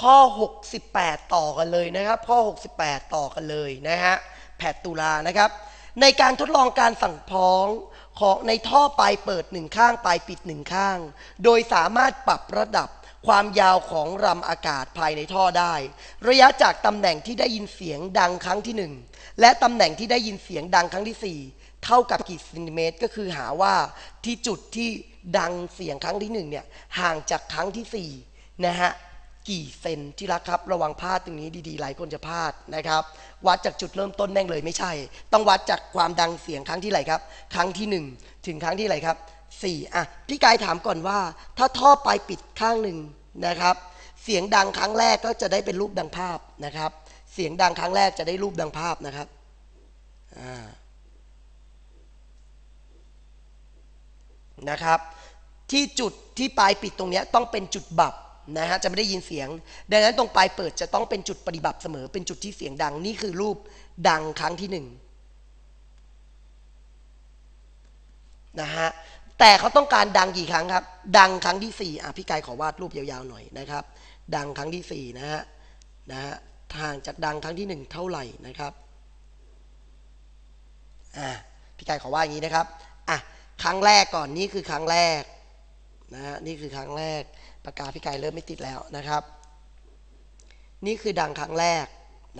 ข้อ 68 ต่อกันเลยนะครับ ข้อ 68 ต่อกันเลยนะฮะแผดตุลานะครับ ในการทดลองการสั่งพ้องของในท่อปลายเปิดหนึ่งข้างปลายปิดหนึ่งข้าง โดยสามารถปรับระดับความยาวของรำอากาศภายในท่อได้ ระยะจากตำแหน่งที่ได้ยินเสียงดังครั้งที่หนึ่งและตำแหน่งที่ได้ยินเสียงดังครั้งที่สี่เท่ากับกี่เซนติเมตร ก็คือหาว่าที่จุดที่ดังเสียงครั้งที่หนึ่งเนี่ยห่างจากครั้งที่สี่นะฮะ กี่เซนที่รักครับ ระวังพลาดตรงนี้ดีๆ หลายคนจะพลาดนะครับ วัดจากจุดเริ่มต้นแม่งเลยไม่ใช่ ต้องวัดจากความดังเสียงครั้งที่ไหนครับ ครั้งที่หนึ่งถึงครั้งที่ไหนครับสี่อะพี่กายถามก่อนว่า ถ้าท่อปลายปิดข้างหนึ่งนะครับ เสียงดังครั้งแรกก็จะได้เป็นรูปดังภาพนะครับ เสียงดังครั้งแรกจะได้รูปดังภาพนะครับอ่านะครับ ที่จุดที่ปลายปิดตรงนี้ต้องเป็นจุดบับ นะฮะจะไม่ได้ยินเสียง ดังนั้นตรงปลายเปิดจะต้องเป็นจุดปฏิบัติเสมอ เป็นจุดที่เสียงดังนี่คือรูปดังครั้งที่หนึ่งนะฮะแต่เขาต้องการดังกี่ครั้งครับ ดังครั้งที่สี่อะพี่กายขอวาดรูปยาวๆหน่อยนะครับ ดังครั้งที่สี่นะฮะนะฮะห่างจากดังครั้งที่หนึ่งเท่าไหร่นะครับอะพี่กายขอว่าอย่างนี้นะครับอะครั้งแรกก่อนนี่คือครั้งแรกนะฮะนี่คือครั้งแรก ปากกาพี่กายเริ่มไม่ติดแล้วนะครับ นี่คือดังครั้งแรก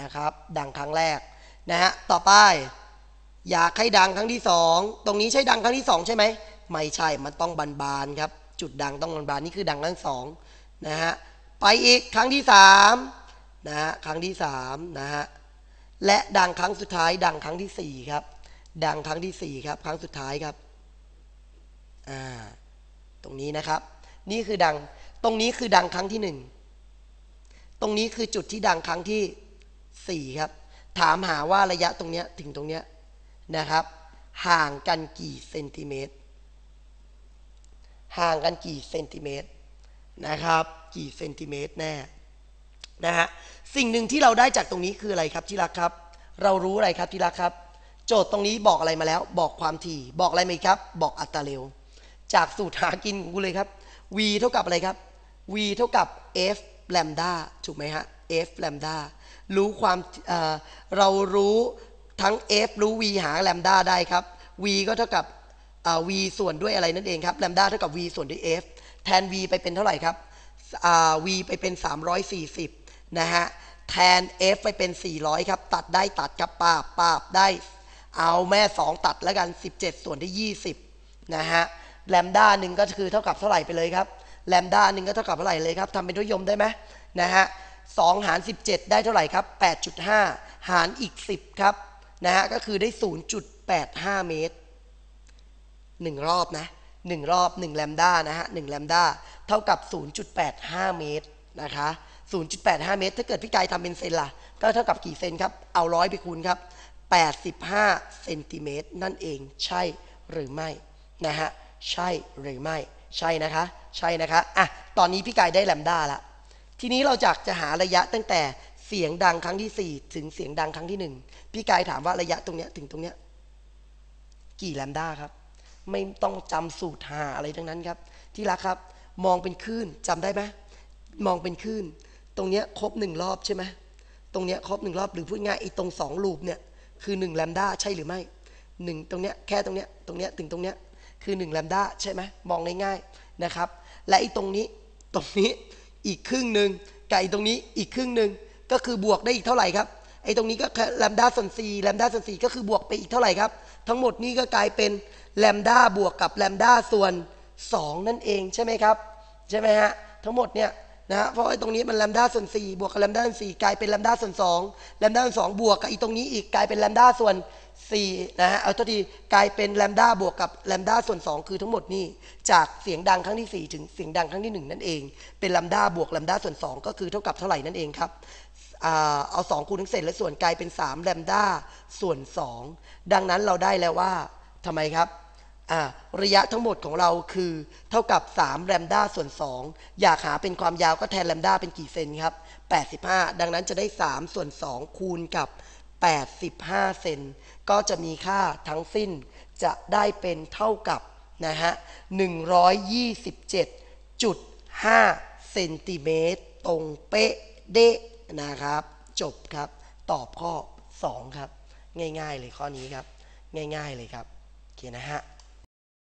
นะครับ ดังครั้งแรกนะฮะต่อไปอยากให้ดังครั้งที่สองตรงนี้ใช่ดังครั้งที่สองใช่ไหมไม่ใช่มันต้องบานๆครับ จุดดังต้องบานๆนี่คือดังครั้งสองนะฮะไปอีกครั้งที่สามนะฮะครั้งที่สามนะฮะและดังครั้งสุดท้ายดังครั้งที่สี่ครับดังครั้งที่สี่ครับครั้งสุดท้ายครับอ่าตรงนี้นะครับ นี่คือดัง ตรงนี้คือดังครั้งที่หนึ่งตรงนี้คือจุดที่ดังครั้งที่สี่ครับ ถามหาว่าระยะตรงเนี้ยถึงตรงเนี้ยนะครับ ห่างกันกี่เซนติเมตร ห่างกันกี่เซนติเมตรนะครับ กี่เซนติเมตรแน่นะฮะสิ่งหนึ่งที่เราได้จากตรงนี้คืออะไรครับที่รักครับ เรารู้อะไรครับที่รักครับ โจทย์ตรงนี้บอกอะไรมาแล้ว บอกความถี่บอกอะไรไหมครับ บอกอัตราเร็ว จากสูตรหากินของกูเลยครับ v เท่ากับอะไรครับ v เท่ากับ f lambda ถูกไหมฮะ f lambda รู้ความเเรารู้ทั้ง f รู้ v หา lambda ได้ครับ v ก็เท่ากับ v ส่วนด้วยอะไรนั่นเองครับ lambda เท่ากับ v ส่วนด้วย f แทน v ไปเป็นเท่าไหร่ครับ v ไปเป็น 340 นะฮะ แทน f ไปเป็น 400 ครับ ตัดได้ตัดครับปาบปาบได้ เอาแม่ 2 ตัดแล้วกัน 17 ส่วนที่ 20 นะฮะ แลมด้าหนึ่งก็คือเท่ากับเท่าไหร่ไปเลยครับ แลมด้าหนึ่งก็เท่ากับเท่าไหร่เลยครับทำเป็นทศนิยมได้ไหมนะฮะสองหาร 17 ได้เท่าไหร่ครับ 8.5 หารอีก 10 ครับนะฮะก็คือได้ 0.85 เมตรหนึ่งรอบนะหนึ่งรอบ 1 แลมด้านะฮะ1แลมด้าเท่ากับ 0.85 เมตรนะคะ 0.85 เมตร ถ้าเกิดพี่กายทำเป็นเซนล่ะ ก็เท่ากับกี่เซนครับ เอาร้อยไปคูณครับ 85 เซนติเมตรนั่นเองใช่หรือไม่นะฮะใช่หรือไม่ ใช่นะคะ ใช่นะคะอะตอนนี้พี่กายได้แลมด้าละทีนี้เราจากจะหาระยะตั้งแต่เสียงดังครั้งที่ 4 ถึงเสียงดังครั้งที่ 1 พี่กายถามว่าระยะตรงเนี้ยถึงตรงเนี้ยกี่แลมด้าครับ ไม่ต้องจำสูตรหาอะไรทั้งนั้นครับ ที่รักครับมองเป็นคลื่นจำได้ไหมมองเป็นคลื่น ตรงเนี้ยครบหนึ่งรอบใช่ไหมตรงเนี้ยครบหนึ่งรอบหรือพูดง่ายไอ้ตรงสองลูปเนี่ยคือหนึ่งแลมด้าใช่หรือไม่หนึ่งตรงเนี้ยแค่ตรงเนี้ยตรงเนี้ยถึงตรงเนี้ย คือ1แลมด้าใช่ไหมมองง่ายๆนะครับ และไอ้ตรงนี้ตรงนี้อีกครึ่งหนึ่งกับไอ้ตรงนี้อีกครึ่งหนึ่งก็คือบวกได้อีกเท่าไหร่ครับไอ้ตรงนี้ก็แลมด้าส่วน4แลมด้าส่วน4ก็คือบวกไปอีกเท่าไหร่ครับ ทั้งหมดนี้ก็กลายเป็นแลมด้าบวกกับแลมด้าส่วน 2 นั่นเองใช่ไหมครับใช่ไหมฮะทั้งหมดเนี่ยนะเพราะไอ้ตรงนี้มันแลมด้าส่วน 4 บวกกับแลมด้าส่วน4กลายเป็นแลมด้าส่วน2แลมด้าส่วน2บวกกับอีตรงนี้อีกกลายเป็นแลมด้าส่วน 4นะฮะเอาตัวทีกลายเป็นแลมด้าบวกกับแลมด้าส่วน 2 คือทั้งหมดนี่จากเสียงดังครั้งที่ 4 ถึงเสียงดังครั้งที่ 1 นั่นเอง เป็นแลมด้าบวกแลมด้าส่วน 2 ก็คือเท่ากับเท่าไหร่นั่นเองครับเอา2คูณทั้งเศษและส่วนกลายเป็น3แลมด้าส่วน 2 ดังนั้นเราได้แล้วว่าทำไมครับระยะทั้งหมดของเราคือเท่ากับ3แลมด้าส่วน 2 อยากหาเป็นความยาวก็แทนแลมด้าเป็นกี่เซนครับ85 ดังนั้นจะได้ 3 ส่วน 2 คูณกับ 85 เซนก็จะมีค่าทั้งสิ้นจะได้เป็นเท่ากับนะฮะ127.5 เซนติเมตรตรงเป๊ะเดนะครับ จบครับ ตอบข้อ 2 ครับ ง่ายๆเลยข้อนี้ครับ ง่ายๆเลยครับโอเคนะฮะ